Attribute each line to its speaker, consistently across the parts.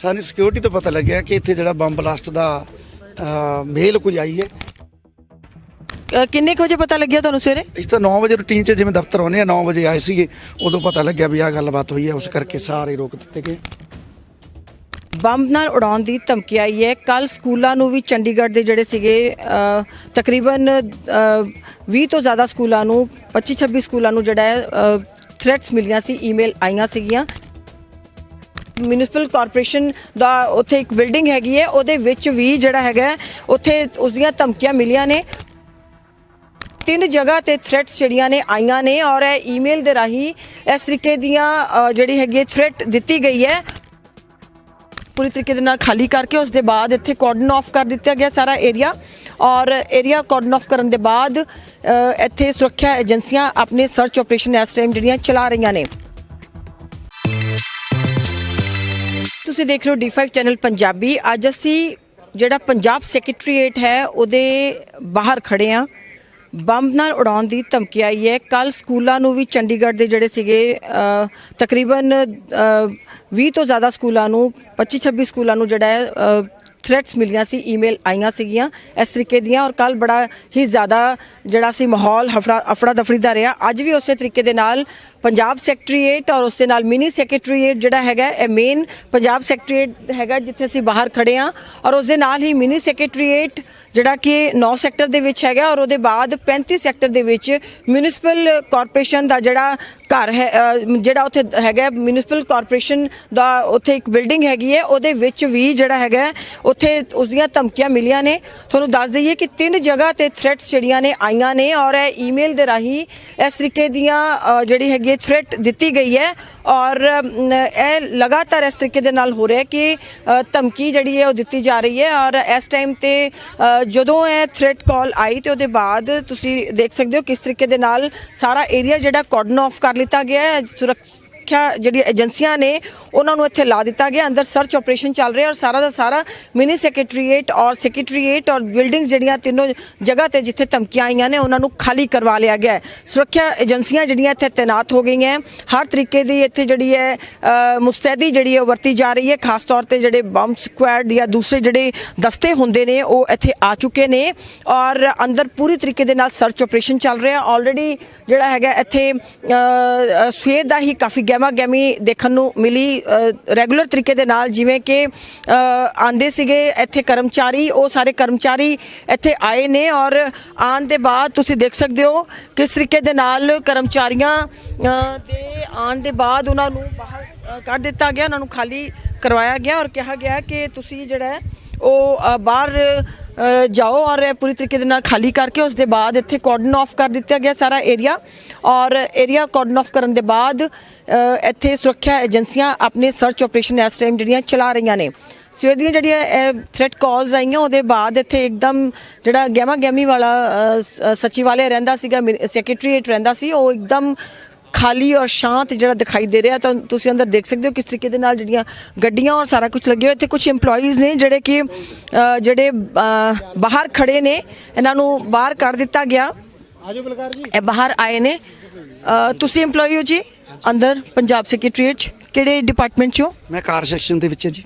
Speaker 1: ਸਾਨੂੰ ਸਿਕਿਉਰਿਟੀ ਤੋਂ ਪਤਾ ਲੱਗਿਆ ਕਿ ਇੱਥੇ ਜਿਹੜਾ ਬੰਬ ਬਲਾਸਟ ਦਾ ਮੇਲ ਕੋਈ ਆਈ ਹੈ।
Speaker 2: ਅ, ਕਿੰਨੇ ਕੁ ਵਜੇ ਪਤਾ ਲੱਗਿਆ ਤੁਹਾਨੂੰ ਸਵੇਰੇ?
Speaker 1: ਇਸ ਤਾਂ 9 ਵਜੇ ਰੂਟੀਨ 'ਚ ਜਿਵੇਂ ਦਫ਼ਤਰ ਆਉਂਦੇ ਆ 9 ਵਜੇ ਆਏ ਸੀਗੇ ਉਦੋਂ ਪਤਾ ਲੱਗਿਆ ਵੀ ਆਹ ਗੱਲਬਾਤ ਹੋਈ ਹੈ ਉਸ ਕਰਕੇ ਸਾਰੇ ਰੋਕ ਦਿੱਤੇ ਗਏ।
Speaker 2: ਬੰਬ ਨਾਲ ਉਡਾਉਣ ਦੀ ਧਮਕੀ ਆਈ ਹੈ। ਕੱਲ ਸਕੂਲਾਂ ਨੂੰ ਵੀ ਚੰਡੀਗੜ੍ਹ ਦੇ ਜਿਹੜੇ ਸੀਗੇ ਅ, ਤਕਰੀਬਨ ਅ, 20 ਤੋਂ ਜ਼ਿਆਦਾ ਸਕੂਲਾਂ ਨੂੰ 25 26 ਸਕੂਲਾਂ ਨੂੰ ਜਿਹੜਾ ਹੈ ਥ੍ਰੈਟਸ ਮਿਲੀਆਂ ਸੀ ਈਮੇਲ ਆਈਆਂ ਸੀਗੀਆਂ। ਮਿਊਨਿਸਪਲ ਕਾਰਪੋਰੇਸ਼ਨ ਦਾ ਉੱਥੇ ਇੱਕ ਬਿਲਡਿੰਗ ਹੈਗੀ ਹੈ, ਉਹਦੇ ਵਿੱਚ ਵੀ ਜਿਹੜਾ ਹੈਗਾ ਉੱਥੇ ਉਸ ਦੀਆਂ ਧਮਕੀਆਂ ਮਿਲੀਆਂ ਨੇ। ਤਿੰਨ ਜਗ੍ਹਾ ਤੇ ਥ੍ਰੈਟਸ ਜਿਹੜੀਆਂ ਨੇ ਆਈਆਂ ਨੇ ਔਰ ਇਹ ਈਮੇਲ ਦੇ ਰਾਹੀਂ ਇਸ ਤਰੀਕੇ ਦੀਆਂ ਜਿਹੜੀ ਹੈਗੀ ਥ੍ਰੈਟ ਦਿੱਤੀ ਗਈ ਹੈ। ਪੂਰੀ ਤਰੀਕੇ ਦੇ ਨਾਲ ਖਾਲੀ ਕਰਕੇ ਉਸ ਦੇ ਬਾਅਦ ਇੱਥੇ ਕਾਰਡਨ ਆਫ ਕਰ ਦਿੱਤਾ ਗਿਆ ਸਾਰਾ ਏਰੀਆ ਔਰ ਏਰੀਆ ਕਾਰਡਨ ਆਫ ਕਰਨ ਦੇ ਬਾਅਦ ਇੱਥੇ ਸੁਰੱਖਿਆ ਏਜੰਸੀਆਂ ਆਪਣੇ ਸਰਚ ਆਪਰੇਸ਼ਨ ਇਸ ਟਾਈਮ ਜਿਹੜੀਆਂ ਚਲਾ ਰਹੀਆਂ ਨੇ। ਤੁਸੀਂ ਦੇਖ ਰਹੇ ਹੋ D5 ਚੈਨਲ ਪੰਜਾਬੀ। ਅੱਜ ਅਸੀਂ ਜਿਹੜਾ ਪੰਜਾਬ ਸੈਕਟਰੀਏਟ ਹੈ ਉਹਦੇ ਬਾਹਰ ਖੜੇ ਆ ਬੰਬ ਨਾਲ ਉਡਾਉਣ ਦੀ ਧਮਕੀ ਆਈ ਹੈ। ਕੱਲ ਸਕੂਲਾਂ ਨੂੰ ਵੀ ਚੰਡੀਗੜ੍ਹ ਦੇ ਜਿਹੜੇ ਸੀਗੇ ਤਕਰੀਬਨ ਅ, 20 ਤੋਂ ਜ਼ਿਆਦਾ ਸਕੂਲਾਂ ਨੂੰ 25 26 ਸਕੂਲਾਂ ਨੂੰ ਜਿਹੜਾ ਹੈ ਥ੍ਰੈਟਸ ਮਿਲੀਆਂ ਸੀ ਈਮੇਲ ਆਈਆਂ ਸੀਗੀਆਂ ਇਸ ਤਰੀਕੇ ਦੀਆਂ ਔਰ ਕੱਲ ਬੜਾ ਹੀ ਜ਼ਿਆਦਾ ਜਿਹੜਾ ਸੀ ਮਾਹੌਲ ਹਫੜਾ ਅਫੜਾ ਦਫੜੀ ਦਾ ਰਿਹਾ। ਅੱਜ ਵੀ ਉਸੇ ਤਰੀਕੇ ਦੇ ਨਾਲ ਪੰਜਾਬ ਸੈਕਟਰੀਏਟ ਔਰ ਉਸ ਦੇ ਨਾਲ ਮਿਨੀ ਸੈਕਟਰੀਏਟ ਜਿਹੜਾ ਹੈਗਾ, ਇਹ ਮੇਨ ਪੰਜਾਬ ਸੈਕਟਰੀਏਟ ਹੈਗਾ ਜਿੱਥੇ ਅਸੀਂ ਬਾਹਰ ਖੜੇ ਆ ਔਰ ਉਸ ਦੇ ਨਾਲ ਹੀ ਮਿਨੀ ਸੈਕਟਰੀਏਟ ਜਿਹੜਾ ਕਿ 9 ਸੈਕਟਰ ਦੇ ਵਿੱਚ ਹੈਗਾ ਔਰ ਉਹਦੇ ਬਾਅਦ 35 ਸੈਕਟਰ ਦੇ ਵਿੱਚ ਮਿਊਨਿਸਪਲ ਕਾਰਪੋਰੇਸ਼ਨ ਦਾ ਜਿਹੜਾ ਘਰ ਹੈ ਜਿਹੜਾ ਉੱਥੇ ਹੈਗਾ, ਮਿਊਨਿਸਪਲ ਕਾਰਪੋਰੇਸ਼ਨ ਦਾ ਉੱਥੇ ਇੱਕ ਬਿਲਡਿੰਗ ਹੈਗੀ ਹੈ, ਉਹਦੇ ਵਿੱਚ ਵੀ ਜਿਹੜਾ ਹੈਗਾ, ਉੱਥੇ ਉਸ ਦੀਆਂ ਧਮਕੀਆਂ ਮਿਲੀਆਂ ਨੇ। ਤੁਹਾਨੂੰ ਦੱਸ ਦਈਏ ਕਿ ਤਿੰਨ ਜਗ੍ਹਾ ਤੇ ਥ੍ਰੈਟਸ ਜਿਹੜੀਆਂ ਨੇ ਆਈਆਂ ਨੇ ਔਰ ਇਹ ਈਮੇਲ ਦੇ ਰਾਹੀਂ ਇਸ ਤਰੀਕੇ ਦੀਆਂ ਜਿਹੜੀ ਹੈਗੀ ਥ੍ਰੈਟ ਦਿੱਤੀ ਗਈ ਹੈ ਔਰ ਇਹ ਲਗਾਤਾਰ ਇਸ ਤਰੀਕੇ ਦੇ ਨਾਲ ਹੋ ਰਿਹਾ ਕਿ ਧਮਕੀ ਜਿਹੜੀ ਹੈ ਉਹ ਦਿੱਤੀ ਜਾ ਰਹੀ ਹੈ ਔਰ ਇਸ ਟਾਈਮ ਤੇ ਜਦੋਂ ਇਹ ਥ੍ਰੈਟ ਕਾਲ ਆਈ ਤੇ ਉਹਦੇ ਬਾਅਦ ਤੁਸੀਂ ਦੇਖ ਸਕਦੇ ਹੋ ਕਿਸ ਤਰੀਕੇ ਦੇ ਨਾਲ ਸਾਰਾ ਏਰੀਆ ਜਿਹੜਾ ਕੋਡਨ ਆਫ ਕਰ ਲਿੱਤਾ ਗਿਆ ਹੈ ਸੁਰੱਖਿਆ ਜਿਹੜੀਆਂ ਏਜੰਸੀਆਂ ਨੇ ਉਹਨਾਂ ਨੂੰ ਇੱਥੇ ਲਾ ਦਿੱਤਾ ਗਿਆ। ਅੰਦਰ ਸਰਚ ਆਪਰੇਸ਼ਨ ਚੱਲ ਰਿਹਾ ਔਰ ਸਾਰਾ ਦਾ ਸਾਰਾ ਮਿਨੀ ਸੈਕਟਰੀਏਟ ਔਰ ਸੈਕਟਰੀਏਟ ਔਰ ਬਿਲਡਿੰਗਸ ਜਿਹੜੀਆਂ ਤਿੰਨੋਂ ਜਗ੍ਹਾ ਤੇ ਜਿੱਥੇ ਧਮਕੀਆਂ ਆਈਆਂ ਨੇ, ਉਹਨਾਂ ਨੂੰ ਖਾਲੀ ਕਰਵਾ ਲਿਆ ਗਿਆ ਸੁਰੱਖਿਆ ਏਜੰਸੀਆਂ ਜਿਹੜੀਆਂ ਇੱਥੇ ਤਾਇਨਾਤ ਹੋ ਗਈਆਂ ਹਰ ਤਰੀਕੇ ਦੀ ਇੱਥੇ ਜਿਹੜੀ ਹੈ ਮੁਸਤੈਦੀ ਜਿਹੜੀ ਹੈ ਉਹ ਵਰਤੀ ਜਾ ਰਹੀ ਹੈ। ਖਾਸ ਤੌਰ ਤੇ ਜਿਹੜੇ ਬੰਬ ਸਕੁਐਡ ਜਾਂ ਦੂਸਰੇ ਜਿਹੜੇ ਦਸਤੇ ਹੁੰਦੇ ਨੇ, ਉਹ ਇੱਥੇ ਆ ਚੁੱਕੇ ਨੇ ਔਰ ਅੰਦਰ ਪੂਰੀ ਤਰੀਕੇ ਦੇ ਨਾਲ ਸਰਚ ਆਪਰੇਸ਼ਨ ਚੱਲ ਰਿਹਾ। ਆਲਰੇਡੀ ਜਿਹੜਾ ਹੈਗਾ ਇੱਥੇ ਸਵੇਰ ਦਾ ਹੀ ਕਾਫੀ ਗਹਿਮਾ ਗਹਿਮੀ ਦੇਖਣ ਨੂੰ ਮਿਲੀ ਰੈਗੂਲਰ ਤਰੀਕੇ ਦੇ ਨਾਲ ਜਿਵੇਂ ਕਿ ਅ, ਆਂਦੇ ਸੀਗੇ ਇੱਥੇ ਕਰਮਚਾਰੀ ਉਹ ਸਾਰੇ ਕਰਮਚਾਰੀ ਇੱਥੇ ਆਏ ਨੇ ਔਰ ਆਉਣ ਦੇ ਬਾਅਦ ਤੁਸੀਂ ਦੇਖ ਸਕਦੇ ਹੋ ਕਿਸ ਤਰੀਕੇ ਦੇ ਨਾਲ ਕਰਮਚਾਰੀਆਂ ਦੇ ਆਉਣ ਦੇ ਬਾਅਦ ਉਹਨਾਂ ਨੂੰ ਬਾਹਰ ਕੱਢ ਦਿੱਤਾ ਗਿਆ ਉਹਨਾਂ ਨੂੰ ਖਾਲੀ ਕਰਵਾਇਆ ਗਿਆ ਔਰ ਕਿਹਾ ਗਿਆ ਕਿ ਤੁਸੀਂ ਜਿਹੜਾ ਉਹ ਬਾਹਰ ਜਾਓ ਔਰ ਪੂਰੀ ਤਰੀਕੇ ਦੇ ਨਾਲ ਖਾਲੀ ਕਰਕੇ ਉਸ ਦੇ ਬਾਅਦ ਇੱਥੇ ਕਾਰਡਨ ਆਫ ਕਰ ਦਿੱਤਾ ਗਿਆ ਸਾਰਾ ਏਰੀਆ ਔਰ ਏਰੀਆ ਕਾਰਡਨ ਆਫ ਕਰਨ ਦੇ ਬਾਅਦ ਇੱਥੇ ਸੁਰੱਖਿਆ ਏਜੰਸੀਆਂ ਆਪਣੇ ਸਰਚ ਆਪਰੇਸ਼ਨ ਇਸ ਟਾਈਮ ਜਿਹੜੀਆਂ ਚਲਾ ਰਹੀਆਂ ਨੇ। ਸਵੇਰ ਦੀਆਂ ਜਿਹੜੀਆਂ ਥ੍ਰੈਟ ਕਾਲਸ ਆਈਆਂ ਉਹਦੇ ਬਾਅਦ ਇੱਥੇ ਇੱਕਦਮ ਜਿਹੜਾ ਗਹਿਮਾ ਗਹਿਮੀ ਵਾਲਾ ਅ, ਰਹਿੰਦਾ ਸੀਗਾ ਸੈਕਟਰੀਏਟ ਰਹਿੰਦਾ ਸੀ ਉਹ ਇੱਕਦਮ ਖਾਲੀ ਔਰ ਸ਼ਾਂਤ ਜਿਹੜਾ ਦਿਖਾਈ ਦੇ ਰਿਹਾ ਤਾਂ ਤੁਸੀਂ ਅੰਦਰ ਦੇਖ ਸਕਦੇ ਹੋ ਕਿਸ ਤਰੀਕੇ ਦੇ ਨਾਲ ਜਿਹੜੀਆਂ ਗੱਡੀਆਂ ਔਰ ਸਾਰਾ ਕੁਝ ਲੱਗੇ ਹੋਏ ਇੱਥੇ ਕੁਝ EMPLOYEES ਨੇ ਜਿਹੜੇ ਕਿ ਜਿਹੜੇ ਬਾਹਰ ਖੜੇ ਨੇ। ਇਹਨਾਂ ਨੂੰ ਬਾਹਰ ਕੱਢ ਦਿੱਤਾ ਗਿਆ।
Speaker 1: ਆਜੋ ਬਲਕਾਰ ਜੀ।
Speaker 2: ਇਹ ਬਾਹਰ ਆਏ ਨੇ। ਤੁਸੀਂ EMPLOYEE ਹੋ ਜੀ? ਅੰਦਰ ਪੰਜਾਬ ਸੈਕਟਰੀਏਟ ਕਿਹੜੇ ਡਿਪਾਰਟਮੈਂਟ 'ਚੋਂ
Speaker 1: ਮੈਂ ਕਾਰ ਸੈਕਸ਼ਨ ਦੇ ਵਿੱਚ ਹਾਂ ਜੀ।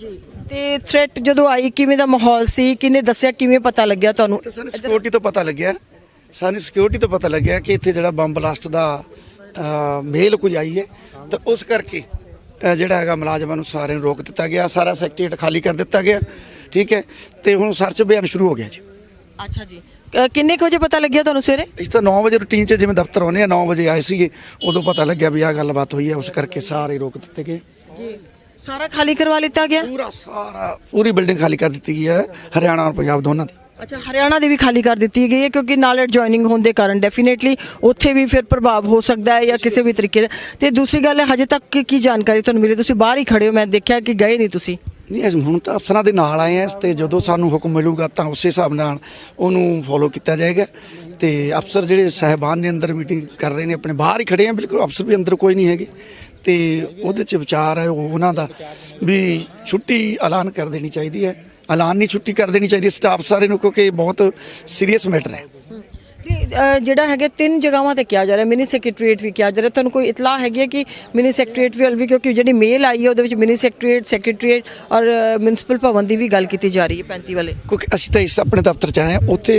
Speaker 2: ਜੀ। ਤੇ ਥ੍ਰੈਟ ਜਦੋਂ ਆਈ ਕਿਵੇਂ ਦਾ ਮਾਹੌਲ ਸੀ? ਕਿਨੇ ਦੱਸਿਆ? ਕਿਵੇਂ ਪਤਾ ਲੱਗਿਆ ਤੁਹਾਨੂੰ?
Speaker 1: ਸਿਕਿਉਰਿਟੀ ਤੋਂ ਪਤਾ ਲੱਗਿਆ। ਸਾਨੂੰ ਸਿਕਿਉਰਿਟੀ ਤੋਂ ਪਤਾ ਲੱਗਿਆ ਕਿ ਇੱਥੇ ਜਿਹੜਾ ਬੰਬ ਬਲਾਸਟ ਦਾ ਮੇਲ ਕੋਈ ਆਈ ਹੈ ਤਾਂ ਉਸ ਕਰਕੇ ਜਿਹੜਾ ਹੈਗਾ ਮੁਲਾਜ਼ਮਾਂ ਨੂੰ ਸਾਰਿਆਂ ਨੂੰ ਰੋਕ ਦਿੱਤਾ ਗਿਆ ਸਾਰਾ ਸੈਕਟਰੀਏਟ ਖਾਲੀ ਕਰ ਦਿੱਤਾ ਗਿਆ ਠੀਕ ਹੈ? ਤੇ ਹੁਣ ਸਰਚ ਅਭਿਆਨ ਸ਼ੁਰੂ ਹੋ ਗਿਆ ਜੀ।
Speaker 2: ਅੱਛਾ ਜੀ। ਕਿੰਨੇ ਕੁ ਵਜੇ ਪਤਾ ਲੱਗਿਆ ਤੁਹਾਨੂੰ ਸਵੇਰੇ?
Speaker 1: ਇਸ ਤਾਂ 9 ਵਜੇ ਰੂਟੀਨ 'ਚ ਜਿਵੇਂ ਦਫ਼ਤਰ ਆਉਂਦੇ ਆ 9 ਵਜੇ ਆਏ ਸੀਗੇ ਉਦੋਂ ਪਤਾ ਲੱਗਿਆ ਵੀ ਆਹ ਗੱਲਬਾਤ ਹੋਈ ਹੈ ਉਸ ਕਰਕੇ ਸਾਰੇ ਰੋਕ ਦਿੱਤੇ ਗਏ।
Speaker 2: ਜੀ। ਸਾਰਾ ਖਾਲੀ ਕਰਵਾ ਲਿੱਤਾ ਗਿਆ?
Speaker 1: ਪੂਰਾ ਸਾਰਾ ਪੂਰੀ ਬਿਲਡਿੰਗ ਖਾਲੀ ਕਰ ਦਿੱਤੀ ਗਈ ਹੈ ਹਰਿਆਣਾ ਔਰ ਪੰਜਾਬ ਦੋਨਾਂ ਦੀ।
Speaker 2: ਅੱਛਾ ਹਰਿਆਣਾ ਦੀ ਵੀ ਖਾਲੀ ਕਰ ਦਿੱਤੀ ਗਈ ਹੈ ਕਿਉਂਕਿ ਨਾਲ ਜੁਆਇਨਿੰਗ ਹੋਣ ਦੇ ਕਾਰਨ ਡੈਫੀਨੇਟਲੀ ਉੱਥੇ ਵੀ ਫਿਰ ਪ੍ਰਭਾਵ ਹੋ ਸਕਦਾ ਹੈ ਜਾਂ ਕਿਸੇ ਵੀ ਤਰੀਕੇ ਦਾ ਤੇ ਦੂਸਰੀ ਗੱਲ ਹੈ ਹਜੇ ਤੱਕ ਕੀ- ਜਾਣਕਾਰੀ ਤੁਹਾਨੂੰ ਮਿਲੀ? ਤੁਸੀਂ ਬਾਹਰ ਹੀ ਖੜੇ ਹੋ ਮੈਂ ਦੇਖਿਆ ਕਿ ਗਏ ਨਹੀਂ ਤੁਸੀਂ।
Speaker 1: ਨਹੀਂ ਅਸੀਂ ਹੁਣ ਤਾਂ ਅਫਸਰਾਂ ਦੇ ਨਾਲ ਆਏ ਆ ਇਸ ਤੇ। ਜਦੋਂ ਸਾਨੂੰ ਹੁਕਮ ਮਿਲੂਗਾ ਤਾਂ ਉਸੇ ਹਿਸਾਬ ਨਾਲ ਉਹਨੂੰ ਫੋਲੋ ਕੀਤਾ ਜਾਏਗਾ। ਤੇ ਅਫਸਰ ਜਿਹੜੇ ਸਹਿਬਾਨ ਨੇ ਅੰਦਰ ਮੀਟਿੰਗ ਕਰ ਰਹੇ ਨੇ ਆਪਣੇ ਬਾਹਰ ਹੀ ਖੜੇ ਆ ਬਿਲਕੁਲ ਅਫਸਰ ਵੀ ਅੰਦਰ ਕੋਈ ਨਹੀਂ ਹੈਗੇ। ਤੇ ਉਹਦੇ ਚ ਵਿਚਾਰ ਹੈ ਉਹ ਉਹਨਾਂ ਦਾ ਵੀ ਛੁੱਟੀ ਐਲਾਨ ਕਰ ਦੇਣੀ ਚਾਹੀਦੀ ਹੈ। ਐਲਾਨ ਨਹੀਂ ਛੁੱਟੀ ਕਰ ਦੇਣੀ ਚਾਹੀਦੀ ਸਟਾਫ ਸਾਰੇ ਨੂੰ ਕਿਉਂਕਿ ਇਹ ਬਹੁਤ ਸੀਰੀਅਸ ਮੈਟਰ ਹੈ।
Speaker 2: ਜਿਹੜਾ ਹੈਗਾ ਤਿੰਨ ਜਗ੍ਹਾਵਾਂ ਤੇ ਕਿਹਾ ਜਾ ਰਿਹਾ ਮਿਨੀ ਸੈਕਟਰੀਏਟ ਵੀ ਕਿਹਾ ਜਾ ਰਿਹਾ। ਤੁਹਾਨੂੰ ਕੋਈ ਇਤਲਾਹ ਹੈਗੀ ਹੈ ਕਿ ਮਿਨੀ ਸੈਕਟਰੀਏਟ ਵੀ ਹਲਵੀ ਕਿਉਂਕਿ ਜਿਹੜੀ ਮੇਲ ਆਈ ਹੈ ਉਹਦੇ ਵਿੱਚ ਮਿਨੀ ਸੈਕਟਰੀਏਟ ਸੈਕਟਰੀਏਟ ਔਰ ਮਿਊਨਿਸਪਲ ਭਵਨ ਦੀ ਵੀ ਗੱਲ ਕੀਤੀ ਜਾ ਰਹੀ ਹੈ 35 ਵਾਲੇ।
Speaker 1: ਕਿਉਂਕਿ ਅਸੀਂ ਤਾਂ ਇਸ ਆਪਣੇ ਦਫ਼ਤਰ ਚ ਆਏ ਹਾਂ ਉੱਥੇ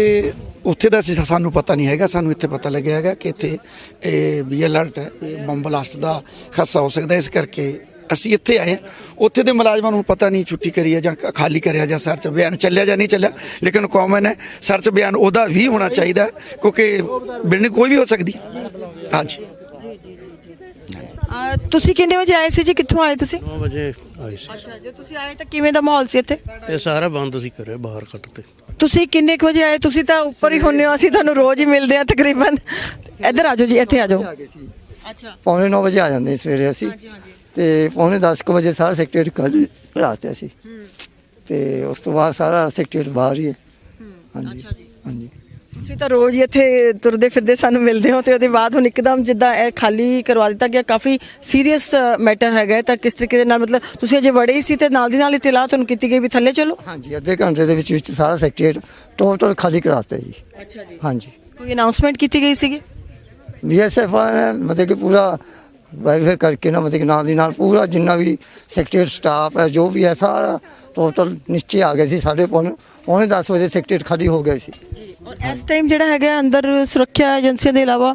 Speaker 1: ਉੱਥੇ ਦਾ ਅਸੀਂ ਸਾਨੂੰ ਪਤਾ ਨਹੀਂ ਹੈਗਾ ਸਾਨੂੰ ਇੱਥੇ ਪਤਾ ਲੱਗਿਆ ਹੈਗਾ ਕਿ ਇੱਥੇ ਇਹ ਵੀ ਅਲਰਟ ਹੈ ਬੰਬ ਬਲਾਸਟ ਦਾ ਖਤਰਾ ਹੋ ਸਕਦਾ ਇਸ ਕਰਕੇ ਅਸੀਂ ਇੱਥੇ ਆਏ ਹਾਂ। ਉੱਥੇ ਦੇ ਮੁਲਾਜ਼ਮਾਂ ਨੂੰ ਪਤਾ ਨਹੀਂ ਛੁੱਟੀ ਕਰੀ ਹੈ ਜਾਂ ਖਾਲੀ ਕਰਿਆ ਜਾਂ ਸਰਚ ਬਿਆਨ ਚੱਲਿਆ ਜਾਂ ਨਹੀਂ ਚੱਲਿਆ। ਲੇਕਿਨ ਕਾਮਨ ਹੈ ਸਰਚ ਬਿਆਨ ਉਹਦਾ ਵੀ ਹੋਣਾ ਚਾਹੀਦਾ ਕਿਉਂਕਿ ਬਿਲਡਿੰਗ ਕੋਈ ਵੀ ਹੋ ਸਕਦੀ। ਹਾਂਜੀ।
Speaker 2: ਤੁਸੀਂ ਕਿੰਨੇ ਵਜੇ ਆਏ ਸੀ ਜੀ? ਕਿੱਥੋਂ ਆਏ ਤੁਸੀਂ?
Speaker 3: 9 ਵਜੇ ਆਏ ਸੀ।
Speaker 2: ਅੱਛਾ ਜੇ ਤੁਸੀਂ ਆਏ ਤਾਂ ਕਿਵੇਂ ਦਾ ਮਾਹੌਲ ਸੀ ਇੱਥੇ?
Speaker 3: ਇਹ ਸਾਰਾ ਬੰਦ ਸੀ ਕਰੇ ਬਾਹਰ ਕੱਟ ਤੇ।
Speaker 2: ਤੁਸੀਂ ਕਿੰਨੇ ਕੁ ਵਜੇ ਆਏ? ਤੁਸੀਂ ਤਾਂ ਉੱਪਰ ਹੀ ਹੁੰਨੇ ਹੋ ਅਸੀਂ ਤੁਹਾਨੂੰ ਰੋਜ਼ ਹੀ ਮਿਲਦੇ ਆ ਤਕਰੀਬਨ। ਇੱਧਰ ਆ ਜਾਓ ਜੀ ਇੱਥੇ ਆ ਜਾਓ। ਅੱਛਾ।
Speaker 4: ਪੌਣੇ 9 ਵਜੇ ਆ ਜਾਂਦੇ ਸਵੇਰੇ ਅਸੀਂ। ਤੇ ਪੌਣੇ 10 ਕੁ ਵਜੇ ਸਾਰਾ ਸੈਕਟਰੀਏਟ ਕੱਢ ਰਾਤੇ ਸੀ। ਤੇ ਉਸ ਤੋਂ ਬਾਅਦ ਸਾਰਾ ਸੈਕਟਰੀਏਟ ਬਾਹਰ ਹੀ ਹੈ। ਹਾਂਜੀ ਹਾਂਜੀ।
Speaker 2: ਤੁਸੀਂ ਤਾਂ ਰੋਜ਼ ਹੀ ਇੱਥੇ ਤੁਰਦੇ ਫਿਰਦੇ ਸਾਨੂੰ ਮਿਲਦੇ ਹੋ ਤੇ ਉਹਦੇ ਬਾਅਦ ਹੁਣ ਇੱਕਦਮ ਜਿੱਦਾਂ ਇਹ ਖਾਲੀ ਕਰਵਾ ਦਿੱਤਾ ਗਿਆ ਕਾਫੀ ਸੀਰੀਅਸ ਮੈਟਰ ਹੈਗਾ ਤਾਂ ਕਿਸ ਤਰੀਕੇ ਦੇ ਨਾਲ ਮਤਲਬ ਤੁਸੀਂ ਅਜੇ ਵੜੇ ਹੀ ਸੀ ਤੇ ਨਾਲ ਦੀ ਨਾਲ ਹੀ ਤਲਾਹ ਤੁਹਾਨੂੰ ਕੀਤੀ ਗਈ ਵੀ ਥੱਲੇ ਚਲੋ?
Speaker 4: ਹਾਂਜੀ ਅੱਧੇ ਘੰਟੇ ਦੇ ਵਿੱਚ ਵਿੱਚ ਸਾਰਾ ਸੈਕਟਰੀਏਟ ਟੋਟਲ ਖਾਲੀ ਕਰਾਤਾ ਜੀ।
Speaker 2: ਅੱਛਾ ਜੀ।
Speaker 4: ਹਾਂਜੀ।
Speaker 2: ਕੋਈ ਅਨਾਉਂਸਮੈਂਟ ਕੀਤੀ ਗਈ ਸੀਗੀ?
Speaker 4: ਬੀਐਸਐਫ ਨੇ ਮਤਲਬ ਕਿ ਪੂਰਾ ਵੈਰੀਫਾਈ ਕਰਕੇ ਨਾ ਮਤਲਬ ਕਿ ਨਾਲ ਦੀ ਨਾਲ ਪੂਰਾ ਜਿੰਨਾ ਵੀ ਸੈਕਟਰੀਏਟ ਸਟਾਫ ਹੈ ਜੋ ਵੀ ਹੈ ਸਾਰਾ ਟੋਟਲ ਨਿਸ਼ਚੈ ਆ ਗਏ ਸੀ ਸਾਡੇ ਪੌਣੇ ਪੌਣੇ 10 ਵਜੇ ਸੈਕਟਰੀਏਟ ਖਾਲੀ ਹੋ ਗਏ ਸੀ।
Speaker 2: ਔਰ ਇਸ ਟਾਈਮ ਜਿਹੜਾ ਹੈਗਾ ਅੰਦਰ ਸੁਰੱਖਿਆ ਏਜੰਸੀਆਂ ਦੇ ਇਲਾਵਾ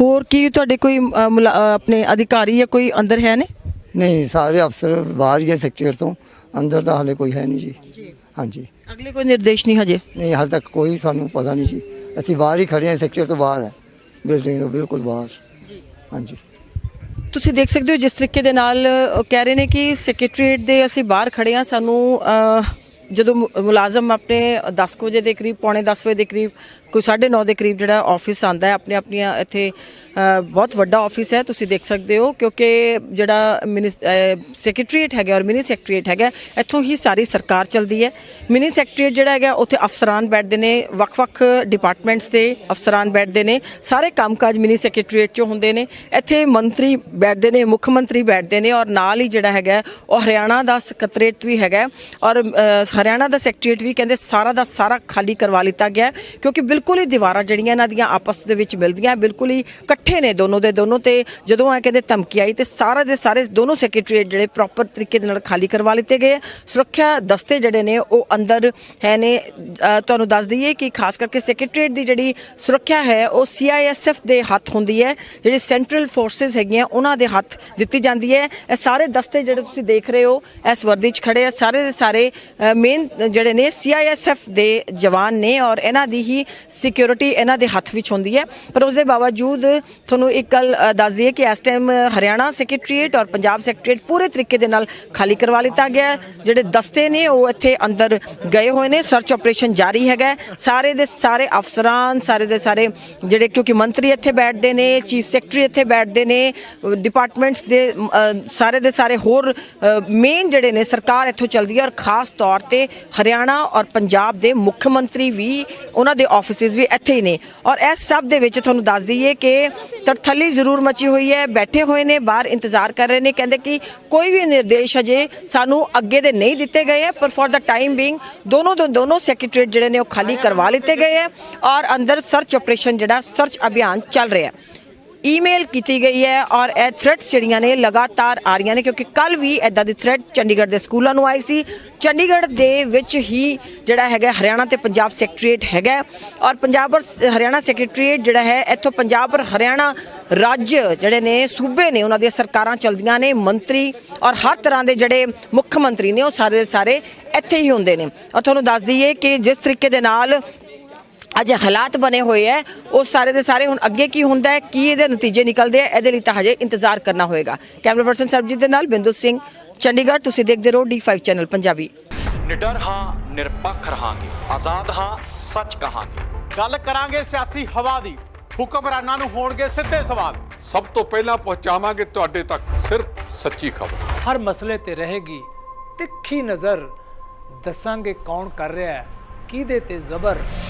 Speaker 2: ਹੋਰ ਕੀ ਤੁਹਾਡੇ ਕੋਈ ਆਪਣੇ ਅਧਿਕਾਰੀ ਜਾਂ ਕੋਈ ਅੰਦਰ ਹੈ ਨੇ
Speaker 4: ਨਹੀਂ ਸਾਰੇ ਅਫਸਰ ਬਾਹਰ ਹੀ ਹੈ ਸੈਕਟਰੀਏਟ ਤੋਂ। ਅੰਦਰ ਤਾਂ ਹਾਲੇ ਕੋਈ ਹੈ ਨਹੀਂ ਜੀ। ਹਾਂਜੀ।
Speaker 2: ਅਗਲੇ ਕੋਈ ਨਿਰਦੇਸ਼ ਨਹੀਂ ਹਜੇ?
Speaker 4: ਨਹੀਂ ਹਾਲੇ ਤੱਕ ਕੋਈ ਸਾਨੂੰ ਪਤਾ ਨਹੀਂ ਜੀ। ਅਸੀਂ ਬਾਹਰ ਹੀ ਖੜੇ ਹਾਂ ਸੈਕਟਰੀਏਟ ਤੋਂ ਬਾਹਰ ਹੈ। ਬਿਲਡਿੰਗ ਤੋਂ ਬਿਲਕੁਲ ਬਾਹਰ। ਹਾਂਜੀ।
Speaker 2: ਤੁਸੀਂ ਦੇਖ ਸਕਦੇ ਹੋ ਜਿਸ ਤਰੀਕੇ ਦੇ ਨਾਲ ਕਹਿ ਰਹੇ ਨੇ ਕਿ ਸੈਕਟਰੀਏਟ ਦੇ ਅਸੀਂ ਬਾਹਰ ਖੜੇ ਆ ਸਾਨੂੰ ਜਦੋਂ ਮੁ- ਮੁਲਾਜ਼ਮ ਆਪਣੇ 10 ਵਜੇ ਦੇ ਕਰੀਬ, ਪੌਣੇ 10 ਵਜੇ ਦੇ ਕਰੀਬ, ਕੋਈ 9:30 ਦੇ ਕਰੀਬ ਜਿਹੜਾ ਆਫਿਸ ਆਂਦਾ ਹੈ, ਆਪਣੇ ਆਪਣੀਆਂ ਇੱਥੇ ਬਹੁਤ ਵੱਡਾ ਆਫਿਸ ਹੈ, ਤੁਸੀਂ ਦੇਖ ਸਕਦੇ ਹੋ, ਕਿਉਂਕਿ ਜਿਹੜਾ ਸੈਕਟਰੀਏਟ ਹੈਗਾ ਔਰ ਮਿਨੀ ਸੈਕਟਰੀਏਟ ਹੈਗਾ, ਇੱਥੋਂ ਹੀ ਸਾਰੀ ਸਰਕਾਰ ਚੱਲਦੀ ਹੈ। ਮਿਨੀ ਸੈਕਟਰੀਏਟ ਜਿਹੜਾ ਹੈਗਾ, ਉੱਥੇ ਅਫਸਰਾਨ ਬੈਠਦੇ ਨੇ, ਵੱਖ-ਵੱਖ ਡਿਪਾਰਟਮੈਂਟਸ ਦੇ ਅਫਸਰਾਨ ਬੈਠਦੇ ਨੇ, ਸਾਰੇ ਕੰਮਕਾਜ ਮਿਨੀ ਸੈਕਟਰੀਏਟ 'ਚੋਂ ਹੁੰਦੇ ਨੇ। ਇੱਥੇ ਮੰਤਰੀ ਬੈਠਦੇ ਨੇ, ਮੁੱਖ ਮੰਤਰੀ ਬੈਠਦੇ ਨੇ ਔਰ ਨਾਲ ਹੀ ਜਿਹੜਾ ਹੈਗਾ, ਉਹ ਹਰਿਆਣਾ ਦਾ ਸਕੱਤਰੇਤ ਵੀ ਹੈਗਾ ਔਰ ਹਰਿਆਣਾ ਦਾ ਸੈਕਟਰੀਏਟ ਵੀ ਕਹਿੰਦੇ ਸਾਰਾ ਦਾ ਸਾਰਾ ਖਾਲੀ ਕਰਵਾ ਲਿੱਤਾ ਗਿਆ ਕਿਉਂਕਿ ਬਿਲਕੁਲ ਹੀ ਦੀਵਾਰਾਂ ਜਿਹੜੀਆਂ ਇਹਨਾਂ ਦੀਆਂ ਆਪਸ ਦੇ ਵਿੱਚ ਮਿਲਦੀਆਂ, ਬਿਲਕੁਲ ਹੀ ਇਕੱਠੇ ਨੇ ਦੋਨੋਂ ਦੇ ਦੋਨੋਂ ਤੇ ਜਦੋਂ ਆ ਕਹਿੰਦੇ ਧਮਕੀ ਆਈ ਤੇ ਸਾਰਾ ਦੇ ਸਾਰੇ ਦੋਨੋਂ ਸੈਕਟਰੀਏਟ ਜਿਹੜੇ ਪ੍ਰੋਪਰ ਤਰੀਕੇ ਦੇ ਨਾਲ ਖਾਲੀ ਕਰਵਾ ਲਿੱਤੇ ਗਏ ਹੈ। ਸੁਰੱਖਿਆ ਦਸਤੇ ਜਿਹੜੇ ਨੇ ਉਹ ਅੰਦਰ ਹੈ ਨੇ। ਤੁਹਾਨੂੰ ਦੱਸ ਦਈਏ ਕਿ ਖਾਸ ਕਰਕੇ ਸੈਕਟਰੀਏਟ ਦੀ ਜਿਹੜੀ ਸੁਰੱਖਿਆ ਹੈ, ਉਹ ਸੀਆਈਐਸਐਫ ਦੇ ਹੱਥ ਹੁੰਦੀ ਹੈ। ਜਿਹੜੀ ਸੈਂਟਰਲ ਫੋਰਸਸ ਹੈਗੀਆਂ, ਉਹਨਾਂ ਦੇ ਹੱਥ ਦਿੱਤੀ ਜਾਂਦੀ ਹੈ। ਇਹ ਸਾਰੇ ਦਸਤੇ ਜਿਹੜੇ ਤੁਸੀਂ ਦੇਖ ਰਹੇ ਹੋ, ਇਸ ਵਰਦੀ 'ਚ ਖੜੇ ਆ। ਸਾਰੇ ਦੇ ਸਾਰੇ ਮੇਨ ਜਿਹੜੇ ਨੇ ਸੀਆਈਐਸਐਫ ਦੇ ਜਵਾਨ ਨੇ ਔਰ ਇਹਨਾਂ ਦੀ ਹੀ ਸਿਕਿਉਰਿਟੀ ਇਹਨਾਂ ਦੇ ਹੱਥ ਵਿੱਚ ਹੁੰਦੀ ਹੈ। ਪਰ ਉਸ ਦੇ ਬਾਵਜੂਦ ਤੁਹਾਨੂੰ ਇੱਕ ਗੱਲ ਅ, ਦੱਸ ਦਈਏ ਕਿ ਇਸ ਟਾਈਮ ਹਰਿਆਣਾ ਸੈਕਟਰੀਏਟ ਔਰ ਪੰਜਾਬ ਸੈਕਟਰੀਏਟ ਪੂਰੇ ਤਰੀਕੇ ਦੇ ਨਾਲ ਖਾਲੀ ਕਰਵਾ ਲਿੱਤਾ ਗਿਆ ਜਿਹੜੇ ਦਸਤੇ ਨੇ ਉਹ ਇੱਥੇ ਅੰਦਰ ਗਏ ਹੋਏ ਨੇ। ਸਰਚ ਆਪਰੇਸ਼ਨ ਜਾਰੀ ਹੈਗਾ ਸਾਰੇ ਦੇ ਸਾਰੇ ਅਫਸਰਾਂ ਸਾਰੇ ਦੇ ਸਾਰੇ ਜਿਹੜੇ ਕਿਉਂਕਿ ਮੰਤਰੀ ਇੱਥੇ ਬੈਠਦੇ ਨੇ ਚੀਫ ਸੈਕਟਰੀ ਇੱਥੇ ਬੈਠਦੇ ਨੇ ਡਿਪਾਰਟਮੈਂਟਸ ਦੇ ਸਾਰੇ ਦੇ ਸਾਰੇ ਹੋਰ ਮੇਨ ਜਿਹੜੇ ਨੇ ਸਰਕਾਰ ਇੱਥੋਂ ਚੱਲਦੀ ਹੈ ਔਰ ਖਾਸ ਤੌਰ ਤੇ ਹਰਿਆਣਾ ਔਰ ਪੰਜਾਬ ਦੇ ਮੁੱਖ ਮੰਤਰੀ ਵੀ, ਉਹਨਾਂ ਦੇ ਆਫਿਸਿਸ ਵੀ ਇੱਥੇ ਹੀ ਨੇ। ਔਰ ਇਸ ਸਭ ਦੇ ਵਿੱਚ ਤੁਹਾਨੂੰ ਦੱਸ ਦਈਏ ਕਿ ਤਰਥੱਲੀ ਜ਼ਰੂਰ ਮਚੀ ਹੋਈ ਹੈ, ਬੈਠੇ ਹੋਏ ਨੇ, ਬਾਹਰ ਇੰਤਜ਼ਾਰ ਕਰ ਰਹੇ ਨੇ, ਕਹਿੰਦੇ ਕਿ ਕੋਈ ਵੀ ਨਿਰਦੇਸ਼ ਅਜੇ ਸਾਨੂੰ ਅੱਗੇ ਦੇ ਨਹੀਂ ਦਿੱਤੇ ਗਏ ਹੈ, ਪਰ ਫॉर ਦਾ ਟਾਈਮ ਬੀਇੰਗ ਦੋਨੋਂ ਦੇ ਦੋਨੋਂ ਸੈਕਟਰੀਏਟ ਜਿਹੜੇ ਨੇ ਉਹ ਖਾਲੀ ਕਰਵਾ ਲਿੱਤੇ ਗਏ ਹੈ ਔਰ ਅੰਦਰ ਸਰਚ ਆਪਰੇਸ਼ਨ ਜਿਹੜਾ ਸਰਚ ਅਭਿਆਨ ਚੱਲ ਰਿਹਾ ਹੈ। ਈਮੇਲ ਕੀਤੀ ਗਈ ਹੈ ਔਰ ਇਹ ਥ੍ਰੈਟਸ ਜਿਹੜੀਆਂ ਨੇ ਲਗਾਤਾਰ ਆ ਰਹੀਆਂ ਨੇ, ਕਿਉਂਕਿ ਕੱਲ ਵੀ ਐਦਾਂ ਦੀ ਥ੍ਰੈਟ ਚੰਡੀਗੜ੍ਹ ਦੇ ਸਕੂਲਾਂ ਨੂੰ ਆਈ ਸੀ। ਚੰਡੀਗੜ੍ਹ ਦੇ ਵਿੱਚ ਹੀ ਜਿਹੜਾ ਹੈਗਾ ਹਰਿਆਣਾ ਤੇ ਪੰਜਾਬ ਸੈਕਟਰੀਏਟ ਹੈਗਾ ਔਰ ਪੰਜਾਬ ਔਰ ਹਰਿਆਣਾ ਸੈਕਟਰੀਏਟ ਜਿਹੜਾ ਹੈ, ਇੱਥੋਂ ਪੰਜਾਬ ਔਰ ਹਰਿਆਣਾ ਰਾਜ ਜਿਹੜੇ ਨੇ, ਸੂਬੇ ਨੇ ਉਹਨਾਂ ਦੀਆਂ ਸਰਕਾਰਾਂ ਚਲਦੀਆਂ ਨੇ, ਮੰਤਰੀ ਔਰ ਹਰ ਤਰ੍ਹਾਂ ਦੇ ਜਿਹੜੇ ਮੁੱਖ ਮੰਤਰੀ ਨੇ, ਉਹ ਸਾਰੇ ਦੇ ਸਾਰੇ ਇੱਥੇ ਹੀ ਹੁੰਦੇ ਨੇ। ਔਰ ਤੁਹਾਨੂੰ ਦੱਸ ਦਈਏ ਕਿ ਜਿਸ ਤਰੀਕੇ ਦੇ ਨਾਲ ਅਜੇ ਹਾਲਾਤ ਬਣੇ ਹੋਏ ਹੈ ਉਹ ਸਾਰੇ ਦੇ ਸਾਰੇ ਹੁਣ ਅੱਗੇ ਕੀ ਹੁੰਦਾ ਹੈ ਕੀ ਇਹਦੇ ਨਤੀਜੇ ਨਿਕਲਦੇ ਆ ਇਹਦੇ ਲਈ ਤਾਂ ਹਜੇ ਇੰਤਜ਼ਾਰ ਕਰਨਾ ਹੋਏਗਾ। ਕੈਮਰਾ ਪਰਸਨ ਸਰਬਜੀਤ ਦੇ ਨਾਲ ਬਿੰਦੂ ਸਿੰਘ ਚੰਡੀਗੜ੍ਹ ਤੁਸੀਂ ਦੇਖਦੇ ਰਹੋ D5 ਚੈਨਲ ਪੰਜਾਬੀ।
Speaker 5: ਨਿਡਰ ਹਾਂ ਨਿਰਪੱਖ ਰਹਾਂਗੇ ਆਜ਼ਾਦ ਹਾਂ ਸੱਚ ਕਹਾਂਗੇ।
Speaker 6: ਗੱਲ ਕਰਾਂਗੇ ਸਿਆਸੀ ਹਵਾ ਦੀ ਹੁਕਮਰਾਨਾਂ ਨੂੰ ਹੋਣਗੇ ਸਿੱਧੇ ਸਵਾਲ।
Speaker 7: ਸਭ ਤੋਂ ਪਹਿਲਾਂ ਪਹੁੰਚਾਵਾਂਗੇ ਤੁਹਾਡੇ ਤੱਕ ਸਿਰਫ ਸੱਚੀ ਖਬਰ।
Speaker 8: ਹਰ ਮਸਲੇ ਤੇ ਰਹੇਗੀ ਤਿੱਖੀ ਨਜ਼ਰ। ਦੱਸਾਂਗੇ ਕੌਣ ਕਰ ਰਿਹਾ ਹੈ ਕਿਹਦੇ ਤੇ ਜ਼ਬਰ।